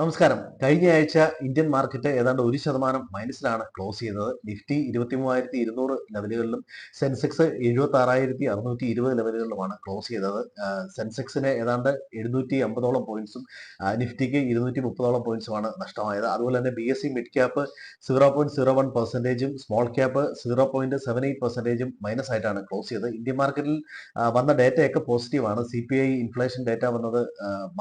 നമസ്കാരം. കഴിഞ്ഞ ആഴ്ച ഇന്ത്യൻ മാർക്കറ്റ് ഏതാണ്ട് ഒരു ശതമാനം മൈനസിലാണ് ക്ലോസ് ചെയ്തത്. നിഫ്റ്റി ഇരുപത്തി മൂവായിരത്തി ഇരുന്നൂറ് ലെവലുകളിലും സെൻസെക്സ് എഴുപത്തി ആറായിരത്തി അറുന്നൂറ്റി ഇരുപത് ലെവലുകളിലുമാണ് ക്ലോസ് ചെയ്തത് സെൻസെക്സിന് ഏതാണ്ട് എഴുന്നൂറ്റി അമ്പതോളം പോയിന്റ്സും നിഫ്റ്റിക്ക് ഇരുന്നൂറ്റി മുപ്പതോളം പോയിന്റ്സുമാണ് നഷ്ടമായത്. അതുപോലെ തന്നെ B S C mid cap zero point zero one പെർസെന്റേജും small cap zero point seven eight പെർസെന്റേജും minus ആയിട്ടാണ് ക്ലോസ് ചെയ്തത്. ഇന്ത്യൻ മാർക്കറ്റിൽ വന്ന ഡേറ്റയൊക്കെ പോസിറ്റീവാണ് C P I inflation data വന്നത്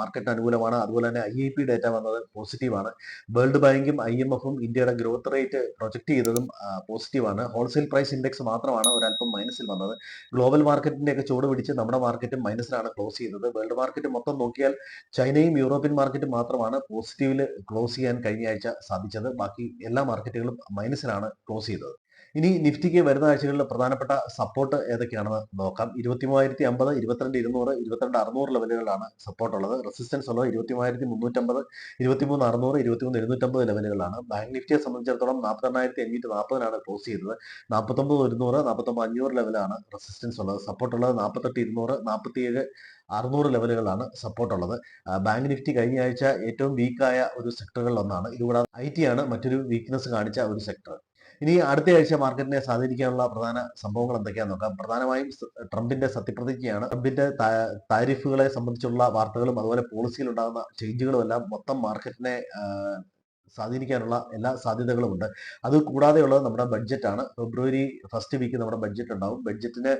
മാർക്കറ്റിന് അനുകൂലമാണ്. അതുപോലെ തന്നെ ഐ ഐ പി ഡേറ്റ വന്നത് പോസിറ്റീവാണ്. വേൾഡ് ബാങ്കും ഐ എം എഫും ഇന്ത്യയുടെ ഗ്രോത്ത് റേറ്റ് പ്രൊജക്ട് ചെയ്തതും പോസിറ്റീവാണ്. ഹോൾസെയിൽ പ്രൈസ് ഇൻഡെക്സ് മാത്രമാണ് ഒരല്പം മൈനസിൽ വന്നത്. ഗ്ലോബൽ മാർക്കറ്റിന്റെ ഒക്കെ ചൂട് പിടിച്ച് നമ്മുടെ മാർക്കറ്റും മൈനസിലാണ് ക്ലോസ് ചെയ്തത്. വേൾഡ് മാർക്കറ്റ് മൊത്തം നോക്കിയാൽ ചൈനയും യൂറോപ്യൻ മാർക്കറ്റും മാത്രമാണ് പോസിറ്റീവിൽ ക്ലോസ് ചെയ്യാൻ കഴിഞ്ഞ ആഴ്ച സാധിച്ചത്. ബാക്കി എല്ലാ മാർക്കറ്റുകളും മൈനസിലാണ് ക്ലോസ് ചെയ്തത്. ഇനി നിഫ്റ്റിക്ക് വരുന്ന ആഴ്ചകളിൽ പ്രധാനപ്പെട്ട സപ്പോർട്ട് ഏതൊക്കെയാണെന്ന് നോക്കാം. ഇരുപത്തി മൂവായിരത്തി അമ്പത് ഇരുപത്തിരണ്ട് ഇരുന്നൂറ് ഇരുപത്തിരണ്ട് അറുന്നൂറ് ലെവലുകളാണ് സപ്പോർട്ട് ഉള്ളത്. റെസിസ്റ്റൻസ് ഉള്ളത് ഇരുപത്തി മൂവായിരത്തി മുന്നൂറ്റമ്പത് ഇരുപത്തിമൂന്ന് അറുന്നൂറ് ഇരുപത്തിമൂന്ന് എഴുന്നൂറ്റമ്പത് ലെവലുകളാണ്. ബാങ്ക് നിഫ്റ്റിയെ സംബന്ധിച്ചിടത്തോളം നാൽപ്പത്തെണ്ണായിരത്തി അഞ്ഞൂറ്റി നാൽപ്പതിനാണ് ക്ലോസ് ചെയ്തത്. നാൽപ്പത്തൊമ്പത് ഒരുന്നൂറ് നാൽപ്പത്തൊമ്പത് അഞ്ഞൂറ് ലെവലാണ് റെസിസ്റ്റൻസ് ഉള്ളത്. സപ്പോർട്ട് ഉള്ളത് നാൽപ്പത്തെട്ട് ഇരുന്നൂറ് നാൽപ്പത്തിയേഴ് അറുന്നൂറ് ലെവലുകളാണ് സപ്പോർട്ട് ഉള്ളത്. ബാങ്ക് നിഫ്റ്റി കഴിഞ്ഞ ആഴ്ച ഏറ്റവും വീക്കായ ഒരു സെക്ടറുകളിൽ ഒന്നാണ് ഇതുകൂടാതെ ഐ ടി ആണ് മറ്റൊരു വീക്ക്നെസ് കാണിച്ച ഒരു സെക്ടർ ഇനി അടുത്ത ആഴ്ച മാർക്കറ്റിനെ സ്വാധീനിക്കാനുള്ള പ്രധാന സംഭവങ്ങൾ എന്തൊക്കെയാണെന്ന് നോക്കാം. പ്രധാനമായും ട്രംപിന്റെ സത്യപ്രതിജ്ഞയാണ്. ട്രംപിന്റെ താരിഫുകളെ സംബന്ധിച്ചുള്ള വാർത്തകളും അതുപോലെ പോളിസിയിൽ ഉണ്ടാകുന്ന ചേഞ്ചുകളും എല്ലാം മൊത്തം മാർക്കറ്റിനെ സ്വാധീനിക്കാനുള്ള എല്ലാ സാധ്യതകളും ഉണ്ട്. അത് കൂടാതെയുള്ളത് നമ്മുടെ ബഡ്ജറ്റാണ് ഫെബ്രുവരി ഫസ്റ്റ് വീക്ക് നമ്മുടെ ബഡ്ജറ്റ് ഉണ്ടാവും. ബഡ്ജറ്റിനെ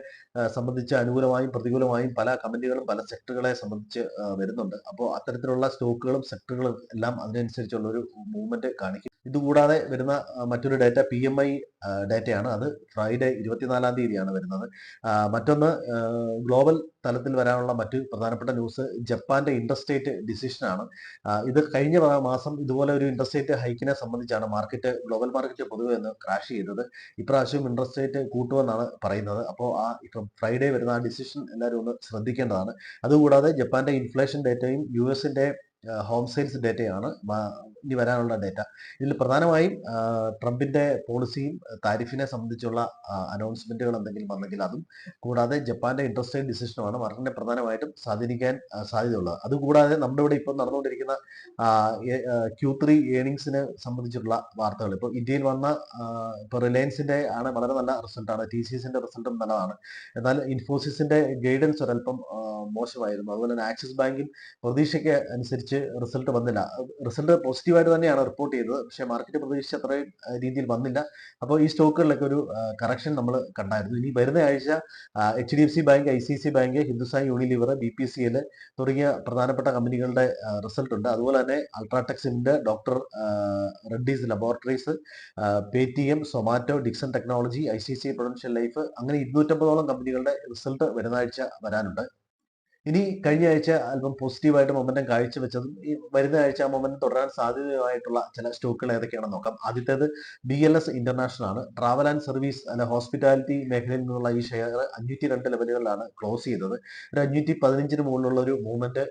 സംബന്ധിച്ച് അനുകൂലമായും പ്രതികൂലമായും പല കമന്റുകളും പല സെക്ടറുകളെ സംബന്ധിച്ച് വരുന്നുണ്ട്. അപ്പോൾ അത്തരത്തിലുള്ള സ്റ്റോക്കുകളും സെക്ടറുകളും എല്ലാം അതിനനുസരിച്ചുള്ള ഒരു മൂവ്മെന്റ് കാണിക്കും. ഇതുകൂടാതെ വരുന്ന മറ്റൊരു ഡേറ്റ പി എം ഐ ഡേറ്റയാണ് അത് ഫ്രൈഡേ ഇരുപത്തിനാലാം തീയതിയാണ് വരുന്നത്. മറ്റൊന്ന് ഗ്ലോബൽ തലത്തിൽ വരാനുള്ള മറ്റു പ്രധാനപ്പെട്ട ന്യൂസ് ജപ്പാന്റെ ഇൻട്രസ്റ്റേറ്റ് ഡിസിഷനാണ് ഇത് കഴിഞ്ഞ മാസം ഇതുപോലെ ഒരു ഇൻട്രസ്റ്റേറ്റ് ഹൈക്കിനെ സംബന്ധിച്ചാണ് മാർക്കറ്റ് ഗ്ലോബൽ മാർക്കറ്റ് പൊതുവെ ഒന്ന് ക്രാഷ് ചെയ്തത്. ഇപ്രാവശ്യം ഇൻട്രസ്റ്റ് റേറ്റ് കൂട്ടുമെന്നാണ് പറയുന്നത്. അപ്പോൾ ആ ഫ്രൈഡേ വരുന്ന ആ ഡിസിഷൻ എല്ലാവരും ഒന്ന് ശ്രദ്ധിക്കേണ്ടതാണ്. അതുകൂടാതെ ജപ്പാന്റെ ഇൻഫ്ലേഷൻ ഡേറ്റയും യു എസിന്റെ ഹോം സെയിൽസ് ഡേറ്റയാണ് ഇനി വരാനുള്ള ഡേറ്റ ഇതിൽ പ്രധാനമായും ട്രംപിന്റെ പോളിസിയും താരിഫിനെ സംബന്ധിച്ചുള്ള അനൗൺസ്മെന്റുകൾ എന്തെങ്കിലും വന്നെങ്കിൽ അതും കൂടാതെ ജപ്പാന്റെ ഇൻട്രസ്റ്റ് ഡിസിഷനുമാണ് മാർക്കറ്റിനെ പ്രധാനമായിട്ടും സ്വാധീനിക്കാൻ സാധ്യതയുള്ളത് അതുകൂടാതെ നമ്മുടെ ഇവിടെ ഇപ്പം നടന്നുകൊണ്ടിരിക്കുന്ന ക്യൂ ത്രീ ഏണിങ്സിനെ സംബന്ധിച്ചിട്ടുള്ള വാർത്തകൾ. ഇപ്പോൾ ഇന്ത്യയിൽ വന്ന ഇപ്പോൾ റിലയൻസിന്റെ ആണ് വളരെ നല്ല റിസൾട്ടാണ് ടി സി എസിന്റെ റിസൾട്ടും നല്ലതാണ്. എന്നാൽ ഇൻഫോസിസിന്റെ ഗൈഡൻസ് ഒരല്പം മോശമായിരുന്നു. അതുപോലെ തന്നെ ആക്സിസ് ബാങ്കിൽ പ്രതീക്ഷയ്ക്ക് അനുസരിച്ച് റിസൾട്ട് വന്നില്ല. റിസൾട്ട് പോസിറ്റീവായിട്ട് തന്നെയാണ് റിപ്പോർട്ട് ചെയ്തത്. പക്ഷേ മാർക്കറ്റ് പ്രതീക്ഷിച്ച അത്രയും രീതിയിൽ വന്നില്ല. അപ്പോൾ ഈ സ്റ്റോക്കുകളിലൊക്കെ ഒരു കറക്ഷൻ നമ്മൾ കണ്ടായിരുന്നു. ഇനി വരുന്ന ആഴ്ച H D F C bank I C C bank Hindustan Unilever B P C L തുടങ്ങിയ പ്രധാനപ്പെട്ട കമ്പനികളുടെ റിസൾട്ട് ഉണ്ട്. അതുപോലെ തന്നെ അൾട്രാടെക്സിന്റെ doctor Reddy's laboratories Paytm Zomato Dixon technology I C C prudential life അങ്ങനെ ഇരുന്നൂറ്റമ്പതോളം കമ്പനികളുടെ റിസൾട്ട് വരുന്ന ആഴ്ച വരാനുണ്ട്. ഇനി കഴിഞ്ഞ ആഴ്ച അല്പം പോസിറ്റീവായിട്ട് മൊമെന്റം കാഴ്ചവെച്ചതും ഈ വരുന്ന ആഴ്ച ആ മൊമെന്റം തുടരാൻ സാധ്യതയായിട്ടുള്ള ചില സ്റ്റോക്കുകൾ ഏതൊക്കെയാണെന്ന് നോക്കാം. ആദ്യത്തേത് ബി എൽ എസ് ഇന്റർനാഷണൽ ആണ്. ട്രാവൽ ആൻഡ് സർവീസ് അല്ല ഹോസ്പിറ്റാലിറ്റി മേഖലയിൽ നിന്നുള്ള ഈ ഷെയർ അഞ്ഞൂറ്റി രണ്ട് ലെവലുകളിലാണ് ക്ലോസ് ചെയ്തത്. ഒരു അഞ്ഞൂറ്റി പതിനഞ്ചിന് മുകളിലുള്ള ഒരു മൂവ്മെന്റ്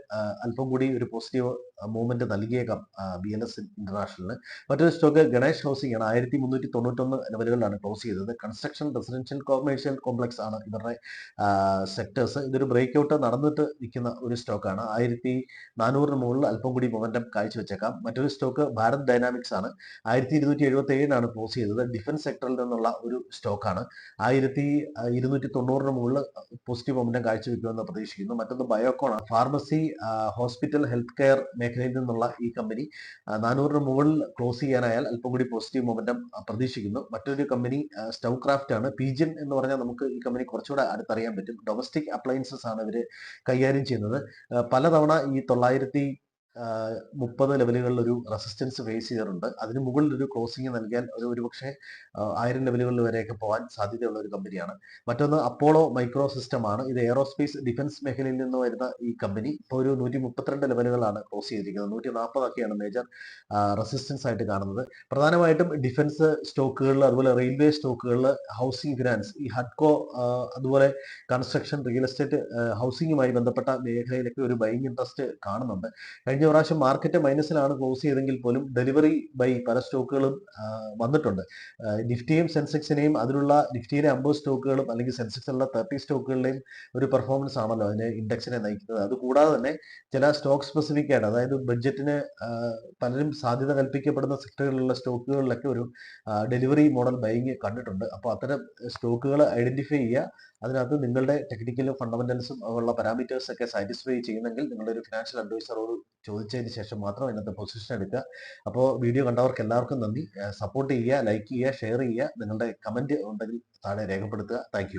അല്പം കൂടി ഒരു പോസിറ്റീവ് മൂവ്മെന്റ് നൽകിയേക്കാം ബി എൽ എസ് ഇന്റർനാഷണലിന് മറ്റൊരു സ്റ്റോക്ക് ഗണേഷ് ഹൗസിംഗ് ആണ്. ആയിരത്തി മുന്നൂറ്റി തൊണ്ണൂറ്റൊന്ന് ലെവലുകളിലാണ് ക്ലോസ് ചെയ്തത്. കൺസ്ട്രക്ഷൻ റെസിഡൻഷ്യൽ കൊമേഴ്ഷ്യൽ കോംപ്ലക്സ് ആണ് ഇവരുടെ സെക്ടേഴ്സ് ഇതൊരു ബ്രേക്ക് ഔട്ട് നടന്നിട്ട് നിൽക്കുന്ന ഒരു സ്റ്റോക്കാണ്. ആയിരത്തി നാനൂറിന് മുകളിൽ അല്പം കൂടി മൊമെന്റം കാഴ്ചവെച്ചേക്കാം. മറ്റൊരു സ്റ്റോക്ക് ഭാരത് ഡൈനാമിക്സ് ആണ്. ആയിരത്തി ഇരുന്നൂറ്റി എഴുപത്തി ഏഴിനാണ് ക്ലോസ് ചെയ്തത്. ഡിഫൻസ് സെക്ടറിൽ നിന്നുള്ള ഒരു സ്റ്റോക്കാണ്. ആയിരത്തി ഇരുന്നൂറ്റി തൊണ്ണൂറിന് മുകളിൽ പോസിറ്റീവ് മൊമെന്റം കാഴ്ചവെക്കുമെന്ന് പ്രതീക്ഷിക്കുന്നു. മറ്റൊന്ന് Biocon pharmacy hospital health care മേഖലയിൽ നിന്നുള്ള ഈ കമ്പനി നാനൂറിന് മുകളിൽ ക്ലോസ് ചെയ്യാനായാൽ അല്പം കൂടി പോസിറ്റീവ് മൊമെന്റം പ്രതീക്ഷിക്കുന്നു. മറ്റൊരു കമ്പനി സ്റ്റൗക്രാഫ്റ്റ് ആണ്. പീജിൻ എന്ന് പറഞ്ഞാൽ നമുക്ക് ഈ കമ്പനി കുറച്ചുകൂടെ അടുത്തറിയാൻ പറ്റും. ഡൊമസ്റ്റിക് അപ്ലയൻസസ് ആണ് ഇവർ കൈകാര്യം ചെയ്യുന്നത്. പലതവണ ഈ തൊള്ളായിരത്തി മുപ്പത് ലെവലുകളിൽ ഒരു റെസിസ്റ്റൻസ് ഫേസ് ചെയ്യാറുണ്ട്. അതിന് മുകളിൽ ഒരു ക്ലോസിംഗ് നൽകിയാൽ ഒരു ഒരുപക്ഷെ ആയിരം ലെവലുകളിൽ വരെയൊക്കെ പോകാൻ സാധ്യതയുള്ള ഒരു കമ്പനിയാണ്. മറ്റൊന്ന് അപ്പോളോ മൈക്രോ സിസ്റ്റം ആണ്. ഇത് എയറോസ്പേസ് ഡിഫൻസ് മേഖലയിൽ നിന്ന് വരുന്ന ഈ കമ്പനി. ഇപ്പോൾ ഒരു നൂറ്റി മുപ്പത്തിരണ്ട് ലെവലുകളാണ് ക്ലോസ് ചെയ്തിരിക്കുന്നത്. നൂറ്റി നാൽപ്പതൊക്കെയാണ് മേജർ റെസിസ്റ്റൻസ് ആയിട്ട് കാണുന്നത്. പ്രധാനമായിട്ടും ഡിഫൻസ് സ്റ്റോക്കുകളിൽ അതുപോലെ റെയിൽവേ സ്റ്റോക്കുകളിൽ ഹൗസിംഗ് ഫിനാൻസ് ഈ ഹഡ്കോ അതുപോലെ കൺസ്ട്രക്ഷൻ റിയൽ എസ്റ്റേറ്റ് ഹൗസിംഗുമായി ബന്ധപ്പെട്ട മേഖലയിലൊക്കെ ഒരു ബൈങ് ഇൻട്രസ്റ്റ് കാണുന്നുണ്ട്. കഴിഞ്ഞ കഴിഞ്ഞ പ്രാവശ്യം മാർക്കറ്റ് മൈനസിലാണ് ക്ലോസ് ചെയ്തെങ്കിൽ പോലും ഡെലിവറി ബൈ പല സ്റ്റോക്കുകളും വന്നിട്ടുണ്ട്. നിഫ്റ്റിയും സെൻസെക്സിനെയും അതിലുള്ള നിഫ്റ്റിയിലെ അമ്പത് സ്റ്റോക്കുകളും അല്ലെങ്കിൽ സെൻസെക്സിലുള്ള തേർട്ടി സ്റ്റോക്കുകളുടെയും ഒരു പെർഫോമൻസ് ആണല്ലോ അതിനെ ഇൻഡെക്സിനെ നയിക്കുന്നത്. അതുകൂടാതെ തന്നെ ചില സ്റ്റോക്ക് സ്പെസിഫിക് ആയിട്ട് അതായത് ബഡ്ജറ്റിന് പലരും സാധ്യത കൽപ്പിക്കപ്പെടുന്ന സെക്ടറുകളിലുള്ള സ്റ്റോക്കുകളിലൊക്കെ ഒരു ഡെലിവറി മോഡൽ ബൈങ് കണ്ടിട്ടുണ്ട്. അപ്പോൾ അത്തരം സ്റ്റോക്കുകൾ ഐഡന്റിഫൈ ചെയ്യുക. അതിനകത്ത് നിങ്ങളുടെ ടെക്നിക്കലും ഫണ്ടമെന്റൽസും ഉള്ള പാരാമീറ്റേഴ്സ് ഒക്കെ സാറ്റിസ്ഫൈ ചെയ്യുന്നെങ്കിൽ നിങ്ങളുടെ ഒരു ഫിനാൻഷ്യൽ അഡ്വൈസറോട് ചോദിച്ചതിന് ശേഷം മാത്രം ഇന്നത്തെ പൊസിഷൻ എടുക്കുക. അപ്പോൾ വീഡിയോ കണ്ടവർക്ക് എല്ലാവർക്കും നന്ദി. സപ്പോർട്ട് ചെയ്യുക ലൈക്ക് ചെയ്യുക ഷെയർ ചെയ്യുക. നിങ്ങളുടെ കമന്റ് ഉണ്ടെങ്കിൽ താഴെ രേഖപ്പെടുത്തുക. താങ്ക്